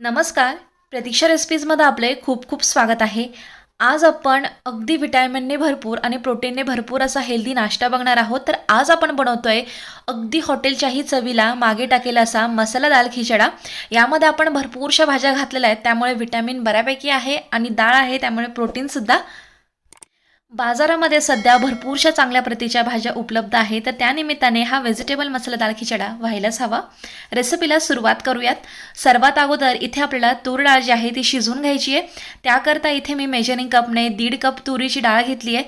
नमस्कार. प्रतीक्षा रेसिपीजमध्ये आपले खूप खूप स्वागत आहे. आज आपण अगदी विटॅमिनने भरपूर आणि प्रोटीनने भरपूर असा हेल्दी नाश्ता बघणार आहोत. तर आज आपण बनवतो आहे अगदी हॉटेलच्याही चवीला मागे टाकेला असा मसाला दाल खिचडा. यामध्ये आपण भरपूरशा भाज्या घातलेल्या आहेत. त्यामुळे विटॅमिन बऱ्यापैकी आहे आणि डाळ आहे. त्यामुळे प्रोटीनसुद्धा बाजारामध्ये सध्या भरपूरशा चांगल्या प्रतीच्या भाज्या उपलब्ध आहेत. तर त्यानिमित्ताने हा व्हेजिटेबल मसाला दाल खिचडा व्हायलाच हवा. रेसिपीला सुरुवात करूयात. सर्वात अगोदर इथे आपल्याला तूर डाळ जी आहे ती शिजवून घ्यायची आहे. त्याकरता इथे मी मेजरिंग कपने दीड कप तुरीची डाळ घेतली आहे.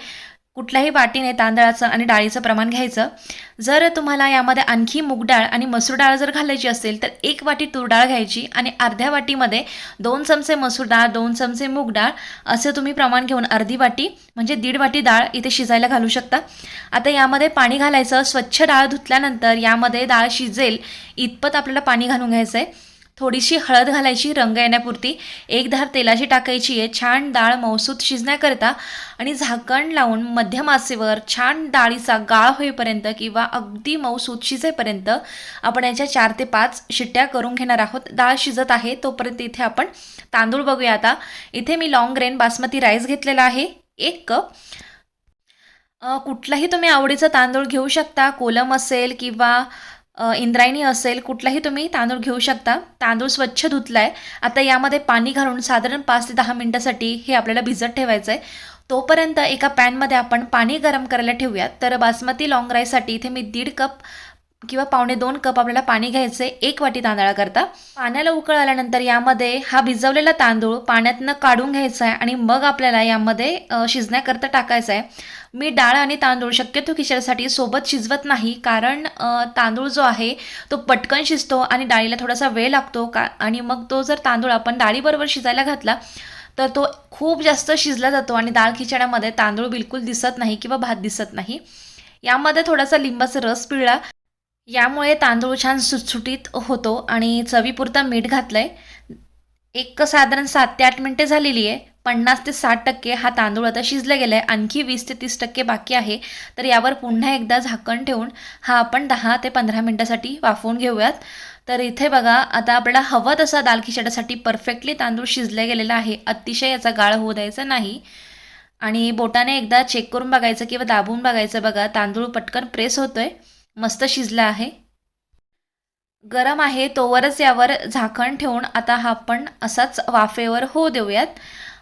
कुठल्याही वाटीने तांदळाचं आणि डाळीचं प्रमाण घ्यायचं. जर तुम्हाला यामध्ये आणखी मूग डाळ आणि मसूर डाळ जर घालायची असेल तर एक वाटी तूर डाळ घ्यायची आणि अर्ध्या वाटीमध्ये दोन चमचे मसूर डाळ दोन चमचे मूग डाळ असं तुम्ही प्रमाण घेऊन अर्धी वाटी म्हणजे दीड वाटी डाळ इथे शिजायला घालू शकता. आता यामध्ये पाणी घालायचं. स्वच्छ डाळ धुतल्यानंतर यामध्ये डाळ शिजेल इतपत आपल्याला पाणी घालून घ्यायचं आहे थोडीशी हळद घालायची रंग येण्यापुरती. एक धार तेलाची टाकायची आहे. छान डाळ मौसूत शिजण्याकरता आणि झाकण लावून मध्यम आचेवर छान डाळीचा गाळ होईपर्यंत किंवा अगदी मऊसूत शिजेपर्यंत आपण याच्या चार ते पाच शिट्ट्या करून घेणार आहोत. डाळ शिजत आहे तोपर्यंत इथे आपण तांदूळ बघूया आता. इथे मी लॉंग ग्रेन बासमती राईस घेतलेला आहे. एक कप कुठलाही तुम्ही आवडीचा तांदूळ घेऊ शकता. कोलम असेल किंवा इंद्रायणी असेल कुठलाही तुम्ही तांदूळ घेऊ शकता. तांदूळ स्वच्छ धुतला आहे आता यामध्ये पाणी घालून साधारण पाच ते दहा मिनटासाठी हे आपल्याला भिजत ठेवायचं आहे तोपर्यंत एका पॅनमध्ये आपण पाणी गरम करायला ठेवूयात. तर बासमती लाँग राईससाठी इथे मी दीड कप किंवा पावणे दोन कप आपल्याला पाणी घ्यायचं आहे एक वाटी तांदळाकरता पाण्याला उकळ आल्यानंतर यामध्ये हा भिजवलेला तांदूळ पाण्यातनं काढून घ्यायचा आहे आणि मग आपल्याला यामध्ये शिजण्याकरता टाकायचा आहे मी डाळ आणि तांदूळ शक्यतो खिचडीसाठी सोबत शिजवत नाही कारण तांदूळ जो आहे तो पटकन शिजतो आणि डाळीला थोडासा वेळ लागतो का आणि मग तो जर तांदूळ आपण डाळीबरोबर शिजायला घातला तर तो खूप जास्त शिजला जातो आणि डाळ खिचड्यामध्ये तांदूळ बिलकुल दिसत नाही किंवा भात दिसत नाही. यामध्ये थोडासा लिंबाचा रस पिळला. यामुळे तांदूळ छान सुटसुटीत होतो आणि चवीपुरता मीठ घातलं आहे एक साधारण सात ते आठ मिनटे झालेली आहे. पन्नास ते साठ टक्के हा तांदूळ आता शिजला गेला आहे आणखी वीस ते तीस टक्के बाकी आहे. तर यावर पुन्हा एकदा झाकण ठेवून हा आपण दहा ते पंधरा मिनटासाठी वाफवून घेऊयात. तर इथे बघा आता आपल्याला हवं तसा दाल खिचड्यासाठी परफेक्टली तांदूळ शिजला गेलेला आहे. अतिशय याचा गाळ होऊ द्यायचा नाही. आणि बोटाने एकदा चेक करून बघायचं किंवा दाबून बघायचं बघा तांदूळ पटकन प्रेस होतोय. मस्त शिजला आहे. गरम आहे तोवरच यावर झाकण ठेवून आता हा आपण असाच वाफेवर हो देऊयात.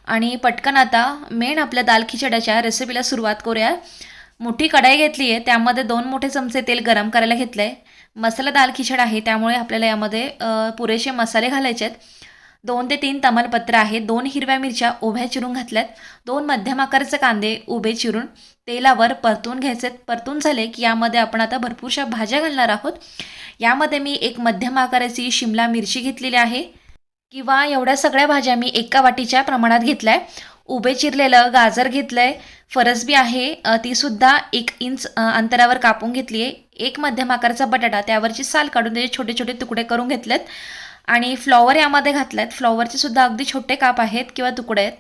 आणि पटकन आता मेन आपल्या दाल खिचड्याच्या रेसिपीला सुरुवात करूया. मोठी कढाई घेतली आहे त्यामध्ये दोन मोठे चमचे तेल गरम करायला घेतलं आहे मसाला दाल खिचड आहे त्यामुळे आपल्याला यामध्ये पुरेसे मसाले घालायचे आहेत दोन ते तीन तमालपत्र आहेत. दोन हिरव्या मिरच्या उभ्या चिरून घातल्यात. दोन मध्यम आकाराचे कांदे उभे चिरून तेलावर परतून घ्यायचे परतून झाले की यामध्ये आपण आता भरपूरशा भाज्या घालणार आहोत. यामध्ये मी एक मध्यम आकाराची शिमला मिरची घेतलेली आहे. किंवा एवढ्या सगळ्या भाज्या मी एका वाटीच्या प्रमाणात घेतल्या आहे उभे चिरलेलं गाजर घेतलं आहे. फरसबी आहे तीसुद्धा एक इंच अंतरावर कापून घेतली आहे एक मध्यम आकाराचा बटाटा त्यावरची साल काढून त्याचे छोटे छोटे तुकडे करून घेतलेत. आणि फ्लॉवर यामध्ये घातलेत फ्लॉवरचे सुद्धा अगदी छोटे काप आहेत किंवा तुकडे आहेत.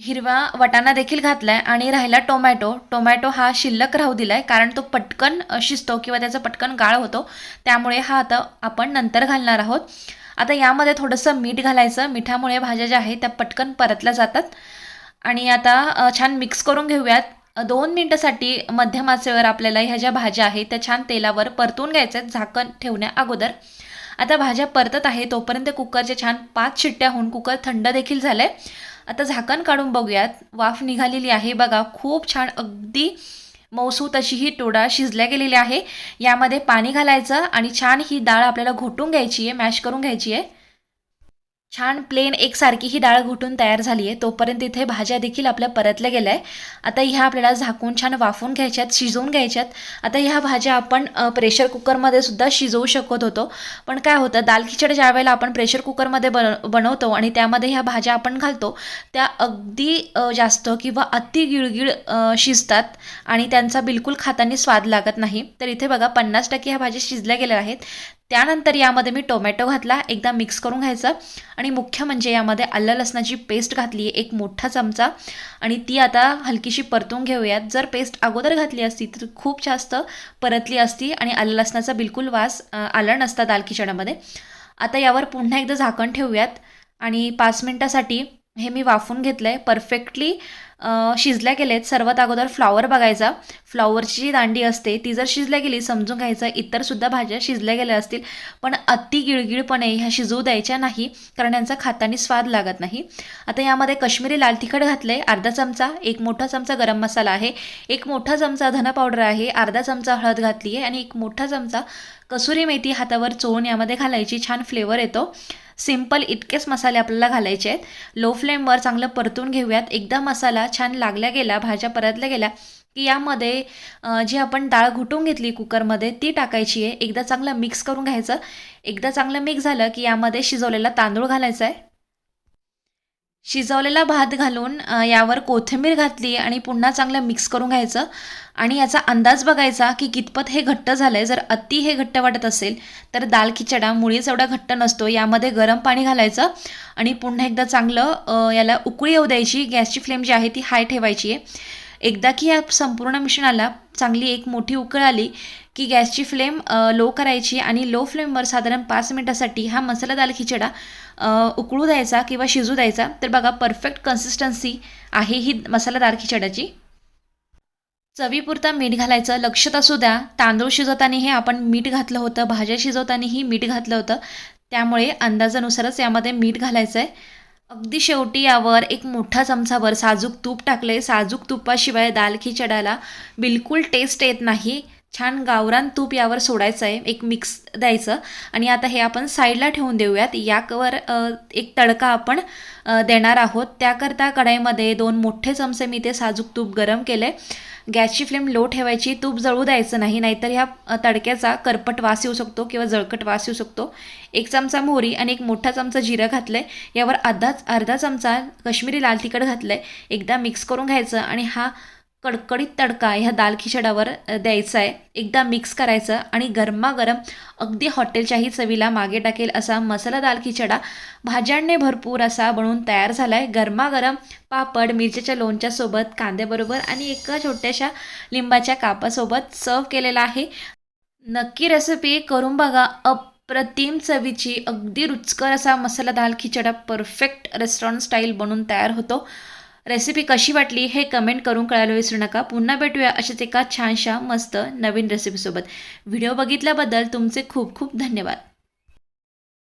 हिरवा वटाणा देखील घातला आहे आणि राहिला टोमॅटो. टोमॅटो हा शिल्लक राहू दिला आहे कारण तो पटकन शिजतो किंवा त्याचा पटकन गाळ होतो. त्यामुळे हा आता आपण नंतर घालणार आहोत. आता यामध्ये थोडंसं मीठ घालायचं. मिठामुळे भाज्या ज्या आहेत त्या पटकन परतल्या जातात. आणि आता छान मिक्स करून घेऊयात. दोन मिनटासाठी मध्यम आचेवर आपल्याला ह्या ज्या भाज्या आहेत त्या छान तेलावर परतून घ्यायच्या आहेत झाकण ठेवण्या अगोदर. आता भाज्या परतत आहे तोपर्यंत कुकरचे छान पाच शिट्ट्या होऊन कुकर थंड देखील झालं आहे आता झाकण काढून बघूयात. वाफ निघालेली आहे बघा. खूप छान अगदी मौसूत अशी ही टोडा शिजल्या गेलेली आहे. यामध्ये पाणी घालायचं आणि छान ही डाळ आपल्याला घोटून घ्यायची आहे मॅश करून घ्यायची आहे. छान प्लेन एकसारखी ही डाळ घोटून तयार झाली आहे. तोपर्यंत इथे भाज्या देखील आपल्या परतल्या गेल्या आहे आता ह्या आपल्याला झाकून छान वाफवून घ्यायच्यात शिजवून घ्यायच्यात आता ह्या भाज्या आपण प्रेशर कुकरमध्ये सुद्धा शिजवू शकत होतो. पण काय होतं दाल खिचड ज्या वेळेला आपण प्रेशर कुकरमध्ये बन बनवतो आणि त्यामध्ये ह्या भाज्या आपण घालतो त्या अगदी जास्त किंवा अति गिळगिळ शिजतात आणि त्यांचा बिलकुल खातानी स्वाद लागत नाही. तर इथे बघा पन्नास टक्के ह्या भाज्या शिजल्या गेल्या आहेत. त्यानंतर यामध्ये मी टोमॅटो घातला एकदा मिक्स करून घ्यायचं. आणि मुख्य म्हणजे यामध्ये आलं लसणाची पेस्ट घातली आहे एक मोठा चमचा. आणि ती आता हलकीशी परतून घेऊयात. जर पेस्ट अगोदर घातली असती तर खूप जास्त परतली असती आणि आलं लसणाचा बिलकुल वास आला नसता दाल खिचड्यामध्ये आता यावर पुन्हा एकदा झाकण ठेवूयात. आणि पाच मिनटासाठी हे मी वाफून घेतलं आहे परफेक्टली शिजल्या गेलेत. सर्वात अगोदर फ्लॉवर बघायचा. फ्लॉवरची जी दांडी असते ती जर शिजल्या गेली समजून घ्यायचं इतरसुद्धा भाज्या शिजल्या गेल्या असतील पण अति गिळगिळपणे ह्या शिजवू द्यायच्या नाही कारण यांचा खातानी स्वाद लागत नाही. आता यामध्ये कश्मीरी लाल तिखट घातलं आहे अर्धा चमचा एक मोठा चमचा गरम मसाला आहे एक मोठा चमचा धना पावडर आहे अर्धा चमचा हळद घातली आहे आणि एक मोठा चमचा कसुरी मेथी हातावर चोळून यामध्ये घालायची छान फ्लेवर येतो. सिंपल इतकेच मसाले आपल्याला घालायचे आहेत. लो फ्लेमवर चांगलं परतून घेऊयात. एकदा मसाला छान लागल्या गेला भाज्या परतल्या गेल्या की यामध्ये जी आपण डाळ घुटून घेतली कुकरमध्ये ती टाकायची आहे. एकदा चांगलं मिक्स करून घ्यायचं. एकदा चांगलं मिक्स झालं की यामध्ये शिजवलेला तांदूळ घालायचा आहे. शिजवलेला भात घालून यावर कोथिंबीर घातली आणि पुन्हा चांगलं मिक्स करून घ्यायचं. आणि याचा अंदाज बघायचा की कितपत हे घट्ट झालं आहे जर अति हे घट्ट वाटत असेल तर दाल खिचडा मुळीच एवढा घट्ट नसतो. यामध्ये गरम पाणी घालायचं आणि पुन्हा एकदा चांगलं याला उकळी येऊ द्यायची. गॅसची फ्लेम जी आहे ती हाय ठेवायची आहे. एकदा की या संपूर्ण मिश्रणाला चांगली एक मोठी उकळ आली की गॅसची फ्लेम लो करायची आणि लो फ्लेमवर साधारण पाच मिनटासाठी हा मसाला दाल खिचडा उकळू द्यायचा किंवा शिजू द्यायचा. तर बघा परफेक्ट कन्सिस्टन्सी आहे ही मसाला दाल खिचड्याची. चवीपुरता मीठ घालायचं लक्षात असू द्या. तांदूळ शिजवताना हे आपण मीठ घातलं होतं भाज्या शिजवतानाही मीठ घातलं होतं. त्यामुळे अंदाजानुसारच यामध्ये मीठ घालायचं आहे अगदी शेवटी यावर एक मोठा चमचाभर साजूक तूप टाकले साजूक तुपाशिवाय दाल खिचड्याला बिलकुल टेस्ट येत नाही. छान गावरान तूप यावर सोडायचं आहे एक मिक्स द्यायचं. आणि आता हे आपण साईडला ठेवून देऊयात. याकवर एक तडका आपण देणार आहोत. त्याकरता कढाईमध्ये दोन मोठे चमचे मी ते साजूक तूप गरम केले. गॅसची फ्लेम लो ठेवायची. तूप जळू द्यायचं नाही नाहीतर ह्या तडक्याचा करपट वास येऊ शकतो किंवा जळकट वास येऊ शकतो. एक चमचा मोहरी आणि एक मोठा चमचा जिरं घातलं आहे यावर अर्धाच अर्धा चमचा कश्मीरी लाल तिखट घातलं आहे एकदा मिक्स करून घ्यायचं आणि हा कडकडीत तडका ह्या दाल खिचड्यावर द्यायचा आहे. एकदा मिक्स करायचं आणि गरमागरम अगदी हॉटेलच्याही चवीला मागे टाकेल असा मसाला दाल खिचडा भाज्यांनी भरपूर असा बनवून तयार झाला आहे गरमागरम पापड मिरच्याच्या लोणच्यासोबत कांद्याबरोबर आणि एका छोट्याशा लिंबाच्या कापासोबत सर्व केलेला आहे. नक्की रेसिपी करून बघा. अप्रतिम चवीची अगदी रुचकर असा मसाला दाल खिचडा परफेक्ट रेस्टॉरंट स्टाईल बनून तयार होतो. रेसिपी कशी वाटली हे कमेंट करून कळायला विसरू नका. पुन्हा भेटूया अशाच एका छानशा मस्त नवीन रेसिपीसोबत व्हिडिओ बघितल्याबद्दल तुमचे खूप खूप धन्यवाद.